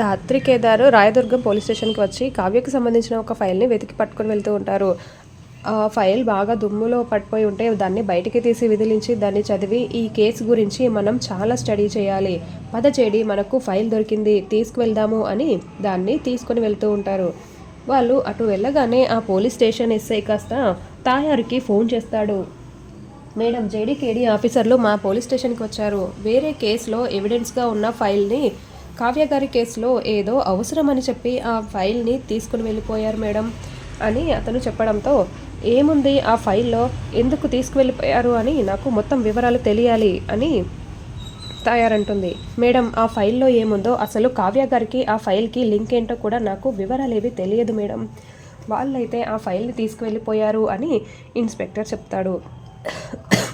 ధాత్రి Kedar Rayadurgam police స్టేషన్కి వచ్చి కావ్యకు సంబంధించిన ఒక ఫైల్ని వెతికి పట్టుకొని వెళ్తూ ఉంటారు. ఆ ఫైల్ బాగా దుమ్ములో పడిపోయి ఉంటే దాన్ని బయటికి తీసి విదిలించి దాన్ని చదివి ఈ కేసు గురించి మనం చాలా స్టడీ చేయాలి. పద చెడి మనకు ఫైల్ దొరికింది తీసుకువెళ్దాము అని దాన్ని తీసుకొని వెళ్తూ ఉంటారు. వాళ్ళు అటు వెళ్ళగానే ఆ పోలీస్ స్టేషన్ ఎస్ఐ కాస్త తాయారుకి ఫోన్ చేస్తాడు. మేడం జేడీకేడీ ఆఫీసర్లు మా పోలీస్ స్టేషన్కి వచ్చారు. వేరే కేసులో ఎవిడెన్స్గా ఉన్న ఫైల్ని కావ్య గారి కేసులో ఏదో అవసరమని చెప్పి ఆ ఫైల్ని తీసుకుని వెళ్ళిపోయారు మేడం అని అతను చెప్పడంతో ఏముంది ఆ ఫైల్లో? ఎందుకు తీసుకువెళ్ళిపోయారు అని నాకు మొత్తం వివరాలు తెలియాలి అని తయారంటుంది. మేడం ఆ ఫైల్లో ఏముందో అసలు కావ్య గారికి ఆ ఫైల్కి లింక్ ఏంటో కూడా నాకు వివరాలు ఏవి తెలియదు మేడం. వాళ్ళైతే ఆ ఫైల్ని తీసుకువెళ్ళిపోయారు అని ఇన్స్పెక్టర్ చెప్తాడు.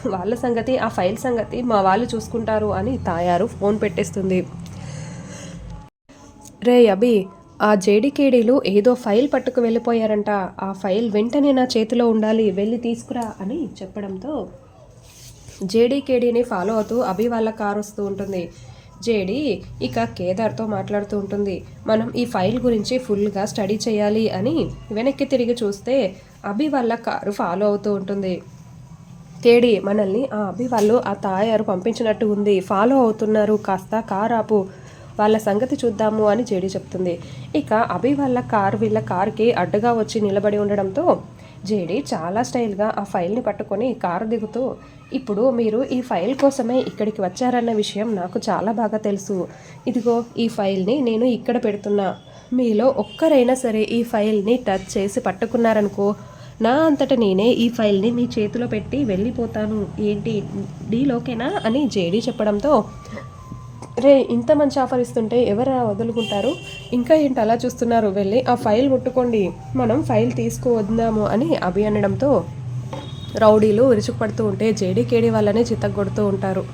వాళ్ళ సంగతి ఆ ఫైల్ సంగతి మా వాళ్ళు చూసుకుంటారు అని తాయారు ఫోన్ పెట్టేస్తుంది. రే అభి ఆ జేడికేడీలు ఏదో ఫైల్ పట్టుకు వెళ్ళిపోయారంట. ఆ ఫైల్ వెంటనే నా చేతిలో ఉండాలి వెళ్ళి తీసుకురా అని చెప్పడంతో జేడీకేడీని ఫాలో అవుతూ అభి వాళ్ళ కారు వస్తూ ఉంటుంది. జేడీ ఇక కేదార్తో మాట్లాడుతూ ఉంటుంది. మనం ఈ ఫైల్ గురించి ఫుల్గా స్టడీ చేయాలి అని వెనక్కి తిరిగి చూస్తే అభి వాళ్ళ కారు ఫాలో అవుతూ ఉంటుంది. తేడి మనల్ని ఆ అభి వాళ్ళు ఆ తాయారు పంపించినట్టు ఉంది. ఫాలో అవుతున్నారు. కాస్త కారు ఆపు. వాళ్ళ సంగతి చూద్దాము అని జేడి చెప్తుంది. ఇక అభి వాళ్ళ కార్ వీళ్ళ కార్కి అడ్డుగా వచ్చి నిలబడి ఉండడంతో జేడి చాలా స్టైల్గా ఆ ఫైల్ని పట్టుకొని కారు దిగుతూ ఇప్పుడు మీరు ఈ ఫైల్ కోసమే ఇక్కడికి వచ్చారన్న విషయం నాకు చాలా బాగా తెలుసు. ఇదిగో ఈ ఫైల్ని నేను ఇక్కడ పెడుతున్నా. మీలో ఒక్కరైనా సరే ఈ ఫైల్ని టచ్ చేసి పట్టుకున్నారనుకో నా అంతట నేనే ఈ ఫైల్ని మీ చేతిలో పెట్టి వెళ్ళిపోతాను. ఏంటి డీలోకేనా? అని జేడీ చెప్పడంతో రే ఇంత మంచి ఆఫర్ ఇస్తుంటే ఎవరు వదులుకుంటారు? ఇంకా ఏంటి అలా చూస్తున్నారు? వెళ్ళి ఆ ఫైల్ ముట్టుకోండి. మనం ఫైల్ తీసుకువద్దాము అని అభి అనడంతో రౌడీలు విరుచుకుపడుతూ ఉంటే జేడీకేడీ వాళ్ళనే చిత్తగొడుతూ ఉంటారు.